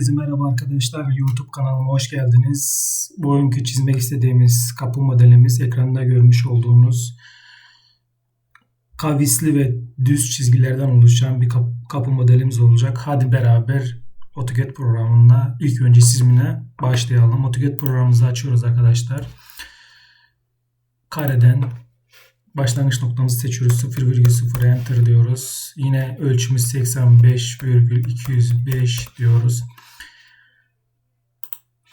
Herkese merhaba arkadaşlar. YouTube kanalıma hoş geldiniz. Bu oyunki çizmek istediğimiz kapı modelimiz ekranda görmüş olduğunuz kavisli ve düz çizgilerden oluşan bir kapı modelimiz olacak. Hadi beraber AutoCAD programında ilk önce çizimine başlayalım. AutoCAD programımızı açıyoruz arkadaşlar. Kareden başlangıç noktamızı seçiyoruz. 0,0 enter diyoruz. Yine ölçümüz 85,205 diyoruz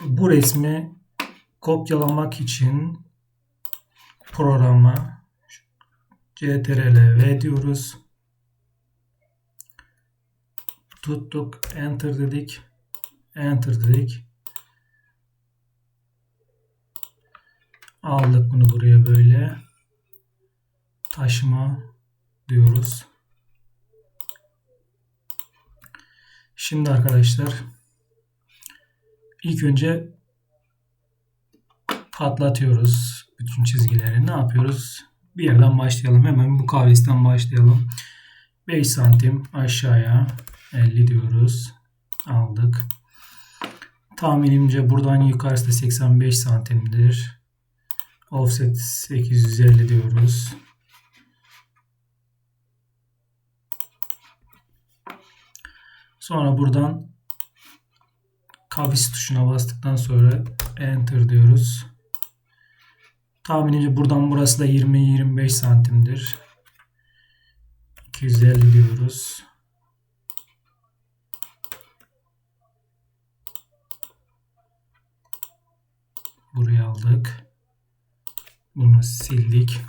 bu resmi kopyalamak için programa CTRL-V diyoruz. Tuttuk. Enter dedik. Enter dedik. Aldık bunu buraya böyle. Taşıma diyoruz. Şimdi arkadaşlar İlk önce patlatıyoruz bütün çizgileri. Ne yapıyoruz? Bir yerden başlayalım. Hemen bu kavisten başlayalım. 5 santim aşağıya 50 diyoruz. Aldık. Tahminimce buradan yukarısı da 85 santimdir. Offset 850 diyoruz. Sonra buradan kavis tuşuna bastıktan sonra enter diyoruz. Tahminimce buradan burası da 20-25 santimdir. 250 diyoruz. Buraya aldık. Bunu sildik.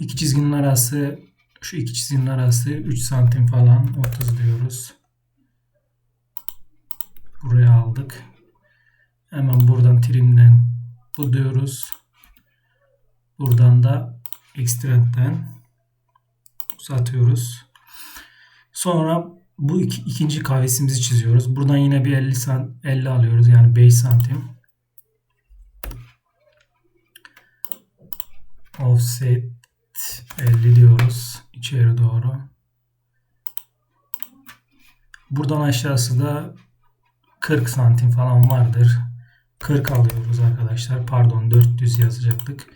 İki çizginin arası şu iki çizginin arası 3 santim falan 30 diyoruz. Buraya aldık. Hemen buradan trimden bu diyoruz. Buradan da extract'ten uzatıyoruz. Sonra bu iki, ikinci kavesimizi çiziyoruz. Buradan yine bir 50, san, 50 alıyoruz. Yani 5 santim. Offset 50 diyoruz. içeri doğru. Buradan aşağısı da 40 santim falan vardır. 40 alıyoruz arkadaşlar. Pardon 400 yazacaktık.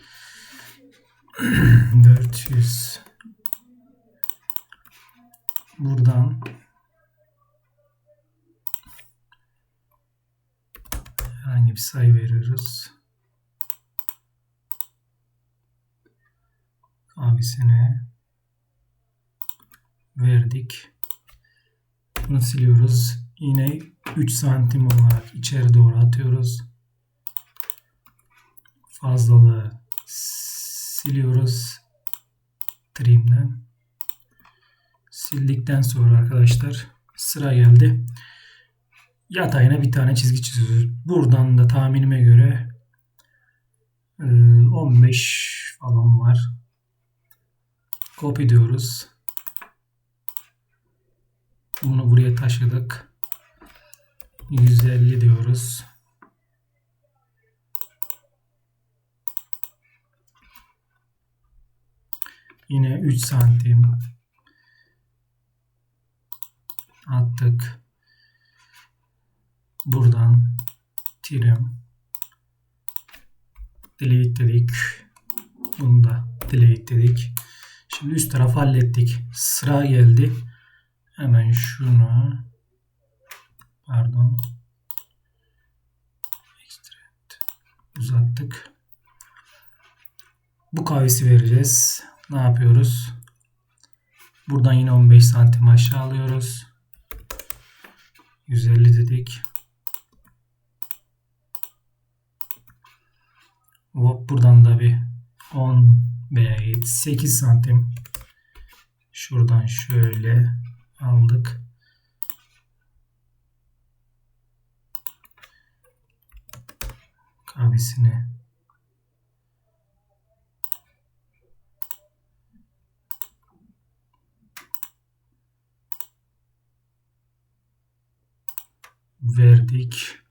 400 buradan herhangi bir sayı veriyoruz. Abisine verdik. Bunu siliyoruz. Yine 3 santim olarak içeri doğru atıyoruz. Fazlalığı siliyoruz. Trim'den. Sildikten sonra arkadaşlar sıra geldi. Yatayına bir tane çizgi çiziyoruz. Buradan da tahminime göre 15 e, falan var. Copy diyoruz. Bunu buraya taşıdık. 150 diyoruz. Yine 3 santim attık. Buradan trim delete dedik. Bunu da delete dedik. Şimdi üst tarafı hallettik. Sıra geldi. Hemen şunu pardon extract uzattık. Bu kavisi vereceğiz. Ne yapıyoruz? Buradan yine 15 santim aşağı alıyoruz. 150 dedik. Hop buradan da bir 10 veya 8 santim şuradan şöyle aldık. Kahvesini verdik.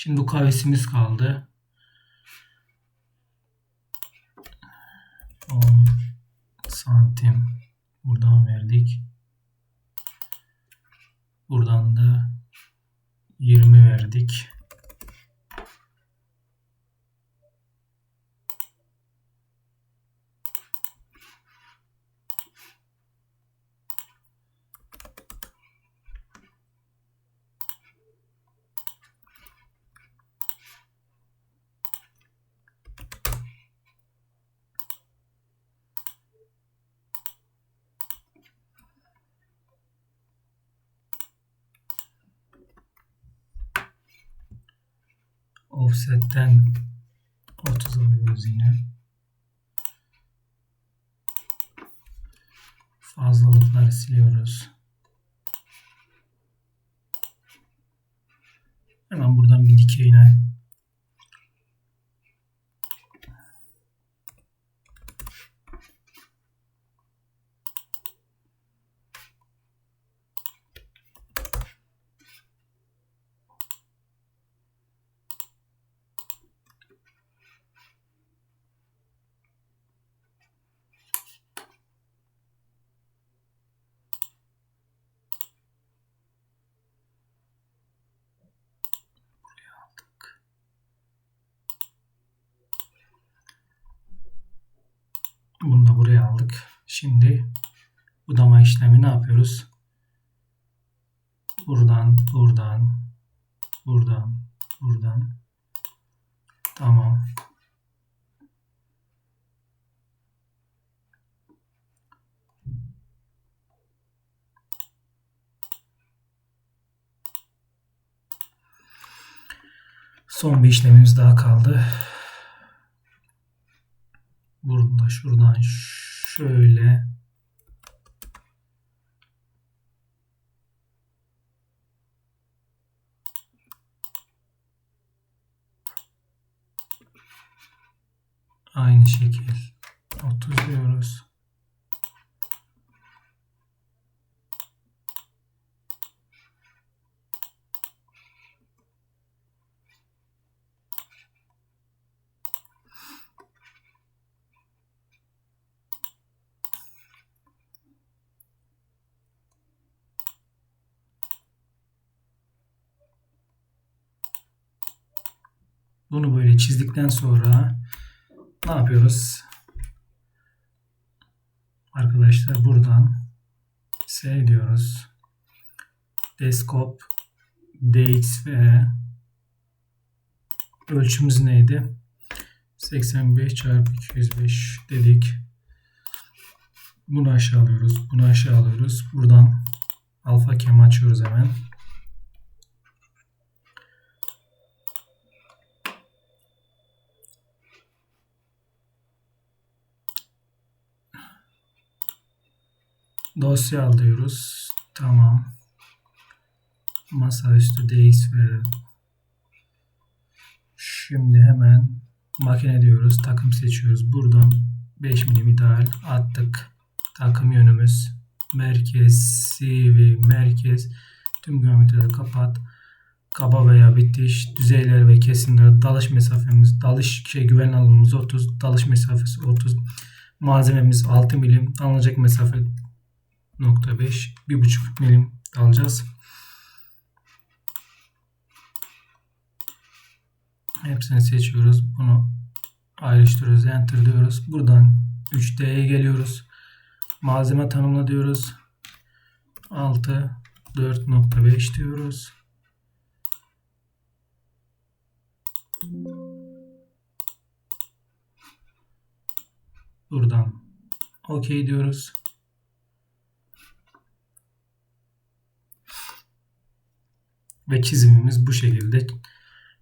Şimdi bu kavesimiz kaldı. 10 santim buradan verdik. Buradan da 20 verdik. Offset'ten 30 alıyoruz yine. Fazlalıkları siliyoruz. Hemen buradan bir dikeyine Bunu da buraya aldık. Şimdi budama işlemi ne yapıyoruz? Buradan, buradan, buradan, buradan. Tamam. Son bir işlemimiz daha kaldı. Burada şuradan şöyle aynı şekil 30 diyoruz. Bunu böyle çizdikten sonra ne yapıyoruz? Arkadaşlar buradan S diyoruz. Desktop DX ve ölçümüz neydi? 85 çarpı 205 dedik. Bunu aşağı alıyoruz. Bunu aşağı alıyoruz. Buradan alfa kem açıyoruz hemen. Dosya alıyoruz. Tamam. Masaüstü DX ve şimdi hemen makine diyoruz. Takım seçiyoruz. Buradan 5 milim ideal attık. Takım yönümüz merkez, CV, merkez tüm geometrileri kapat. Kaba veya bitiş, düzeyler ve kesimler, dalış mesafemiz, dalış şey güven alanımız 30, dalış mesafesi 30, malzememiz 6 milim, alınacak mesafe nokta 5 bir buçuk milim alacağız. Hepsini seçiyoruz. Bunu ayrıştırıyoruz. Enter diyoruz. Buradan 3D'ye geliyoruz. Malzeme tanımla diyoruz. 6 4.5 diyoruz. Buradan OK diyoruz. Ve çizimimiz bu şekilde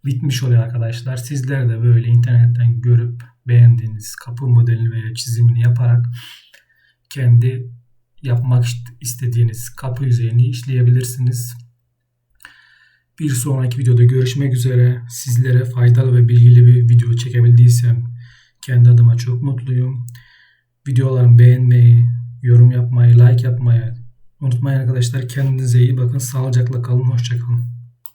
bitmiş oluyor arkadaşlar. Sizler de böyle internetten görüp beğendiğiniz kapı modeli veya çizimini yaparak kendi yapmak istediğiniz kapı yüzeyini işleyebilirsiniz. Bir sonraki videoda görüşmek üzere. Sizlere faydalı ve bilgili bir video çekebildiysem kendi adıma çok mutluyum. Videolarımı beğenmeyi, yorum yapmayı, like yapmayı unutmayın arkadaşlar. Kendinize iyi bakın. Sağlıcakla kalın. Hoşçakalın.